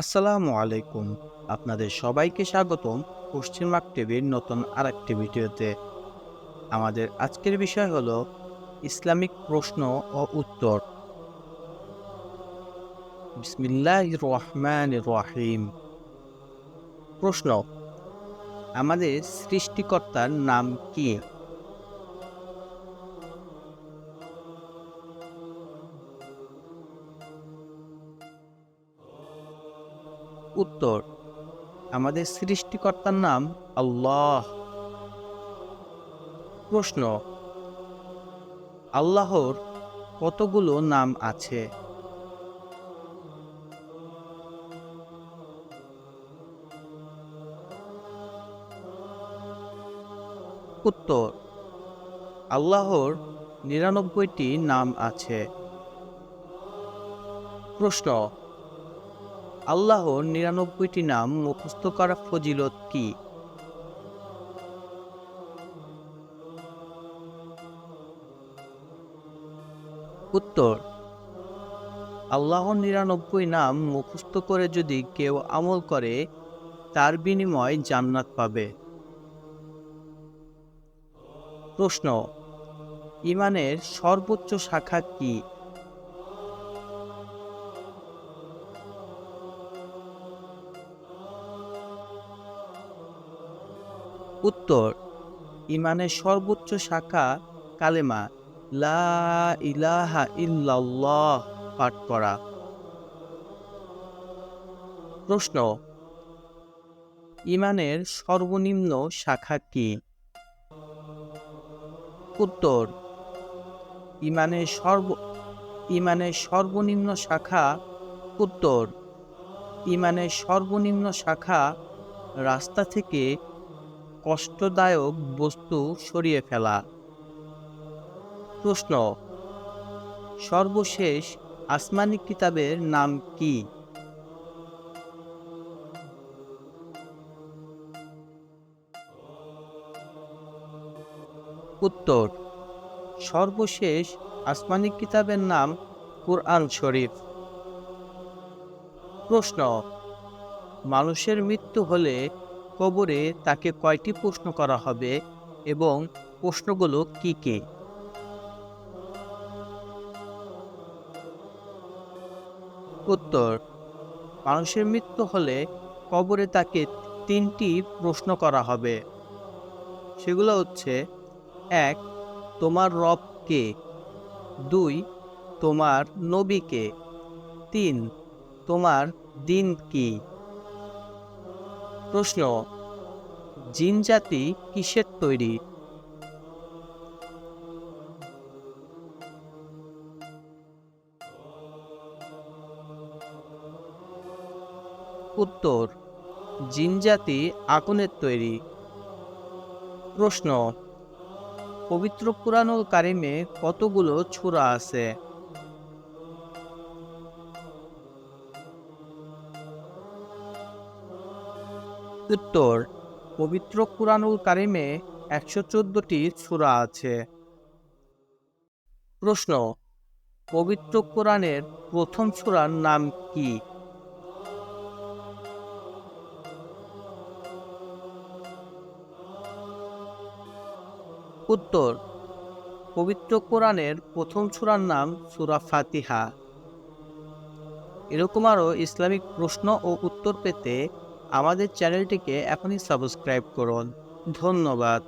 আসসালামু আলাইকুম। আপনাদের সবাইকে স্বাগতম পশ্চিমবাগ টিভির নতুন আরেকটি ভিডিওতে। আমাদের আজকের বিষয় হলো ইসলামিক প্রশ্ন ও উত্তর। বিসমিল্লাহ রহমান রহিম। প্রশ্ন, আমাদের সৃষ্টিকর্তার নাম কি? উত্তর। আমাদের সৃষ্টিকর্তার নাম আল্লাহ। প্রশ্ন, আল্লাহর কতগুলো নাম আছে? উত্তর, আল্লাহর নিরানব্বইটি নাম আছে। প্রশ্ন আল্লাহর নিরানব্বইটি নাম মুখস্থ করা ফজিলত কি? উত্তর, আল্লাহর নিরানব্বই নাম মুখস্থ করে যদি কেউ আমল করে, তার বিনিময় জান্নাত পাবে। প্রশ্ন, ইমানের সর্বোচ্চ শাখা কি? উত্তর, ইমানের সর্বোচ্চ শাখা কালেমা, লা ইল্লাল্লাহ পাঠ করা। প্রশ্ন, ইমানের সর্বনিম্ন শাখা কি? উত্তর, ইমানের সর্ব, ইমানের সর্বনিম্ন শাখা উত্তর, ইমানের সর্বনিম্ন শাখা রাস্তা থেকে কষ্টদায়ক বস্তু সরিয়ে ফেলা। প্রশ্ন, সর্বশেষ আসমানি কিতাবের নাম কি? উত্তর, সর্বশেষ আসমানি কিতাবের নাম কুরআন শরীফ। প্রশ্ন, মানুষের মৃত্যু হলে কবরে তাকে কয়টি প্রশ্ন করা হবে এবং প্রশ্নগুলো কি কি? উত্তর, মানুষের মৃত্যু হলে কবরে তাকে তিনটি প্রশ্ন করা হবে। সেগুলো হচ্ছে, এক, তোমার রব কে? দুই, তোমার নবীকে তিন, তোমার দিন কি? প্রশ্ন, জিন জাতি কিসের তৈরি? উত্তর, জিন জাতি আগুনের তৈরি। প্রশ্ন, পবিত্র পুরাণুল কারিমে কতগুলো ছুরা আছে? উত্তর পবিত্র কুরআনুল কারিমে একশো চোদ্দটি সূরা আছে। প্রশ্ন, পবিত্র কোরআনের প্রথম সূরার নাম কি? উত্তর, পবিত্র কোরআনের প্রথম সূরার নাম সূরা ফাতিহা। এরকম আরও ইসলামিক প্রশ্ন ও উত্তর পেতে আমাদের চ্যানেলটিকে এখনই সাবস্ক্রাইব করুন। ধন্যবাদ।